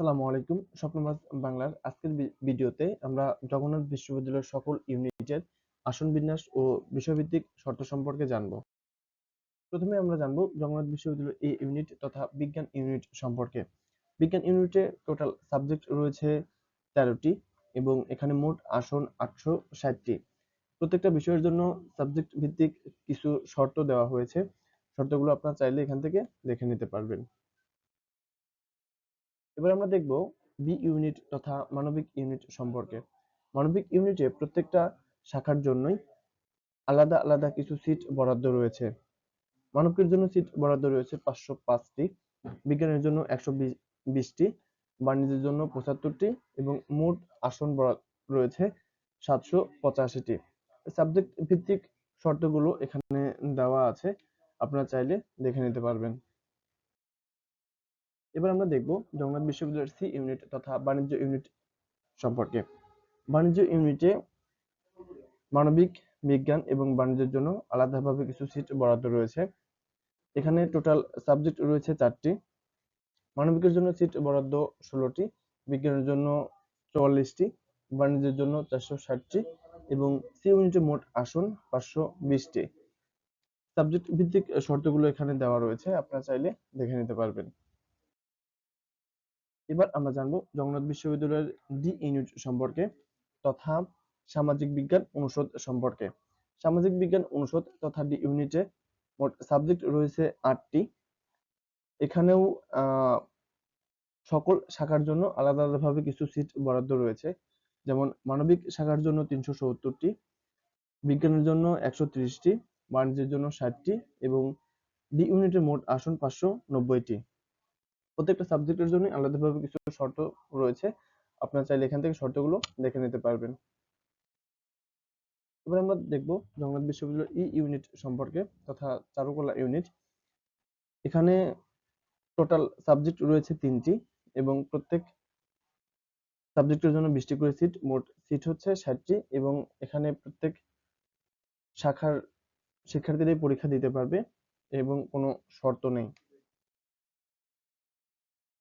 আসসালামু আলাইকুম স্বপ্নবাজ বাংলার আজকের ভিডিওতে আমরা জগন্নাথ বিশ্ববিদ্যালয়ের সকল ইউনিটের আসন বিন্যাস ও বিষয়ভিত্তিক শর্ত সম্পর্কে জানব। প্রথমে আমরা জানব জগন্নাথ বিশ্ববিদ্যালয়ের এ ইউনিট তথা বিজ্ঞান ইউনিট সম্পর্কে। বিজ্ঞান ইউনিটে টোটাল সাবজেক্ট রয়েছে তেরোটি এবং এখানে মোট আসন আটশো ষাটটি। প্রত্যেকটা বিষয়ের জন্য সাবজেক্ট ভিত্তিক কিছু শর্ত দেওয়া হয়েছে। শর্তগুলো আপনারা চাইলে এখান থেকে দেখে নিতে পারবেন। এবার আমরা দেখব বি ইউনিট তথা মানবিক ইউনিট সম্পর্কে। মানবিক ইউনিটে প্রত্যেকটা শাখার জন্যই আলাদা আলাদা কিছু সিট বরাদ্দ রয়েছে। মানবিকের জন্য সিট বরাদ্দ রয়েছে পাঁচশো পাঁচটি, বিজ্ঞানের জন্য একশো বিশটি বাণিজ্যের জন্য পঁচাত্তরটি এবং মোট আসন রয়েছে সাতশো পঁচাশিটি। সাবজেক্ট ভিত্তিক শর্তগুলো এখানে দেওয়া আছে, আপনারা চাইলে দেখে নিতে পারবেন। এবার আমরা দেখব জগন্নাথ বিশ্ববিদ্যালয়ের সি ইউনিট তথা বাণিজ্য ইউনিট সম্পর্কে। বাণিজ্য ইউনিটে মানবিক, বিজ্ঞান এবং বাণিজ্যের জন্য আলাদাভাবে কিছু সিট বরাদ্দ রয়েছে। এখানে টোটাল সাবজেক্ট রয়েছে চারটি। মানবিকের জন্য সিট বরাদ্দ ষোলোটি, বিজ্ঞানের জন্য চুয়াল্লিশটি, বাণিজ্যের জন্য চারশো ষাটটি এবং সি ইউনিটে মোট আসন পাঁচশো বিশটি। সাবজেক্ট ভিত্তিক শর্তগুলো এখানে দেওয়া রয়েছে, আপনারা চাইলে দেখে নিতে পারবেন। এবার আমরা জানব জগন্নাথ বিশ্ববিদ্যালয়ের ডি ইউনিট সম্পর্কে তথা সামাজিক বিজ্ঞান অনুষদ সম্পর্কে। সামাজিক বিজ্ঞান অনুষদ তথা ডি ইউনিটে মোট সাবজেক্ট রয়েছে আটটি। এখানেও সকল শাখার জন্য আলাদা আলাদাভাবে কিছু সিট বরাদ্দ রয়েছে। যেমন মানবিক শাখার জন্য তিনশো সত্তরটি, বিজ্ঞানের জন্য একশো ত্রিশটি, বাণিজ্যের জন্য ষাটটি এবং ডি ইউনিটের মোট আসন পাঁচশো নব্বইটি। প্রত্যেকটা সাবজেক্টের জন্য আলাদাভাবে কিছু শর্ত রয়েছে। আপনারা চাইলে এখান থেকে শর্তগুলো দেখে নিতে পারবেন। এবার আমরা দেখব জগন্নাথ বিশ্ববিদ্যালয়ের ই ইউনিট সম্পর্কে তথা চারুকলা ইউনিট এখানে টোটাল সাবজেক্ট রয়েছে তিনটি এবং প্রত্যেক সাবজেক্টের জন্য বিশটি করে সিট মোট সিট হচ্ছে ষাটটি এবং এখানে প্রত্যেক শাখার শিক্ষার্থীরাই পরীক্ষা দিতে পারবে এবং কোনো শর্ত নেই।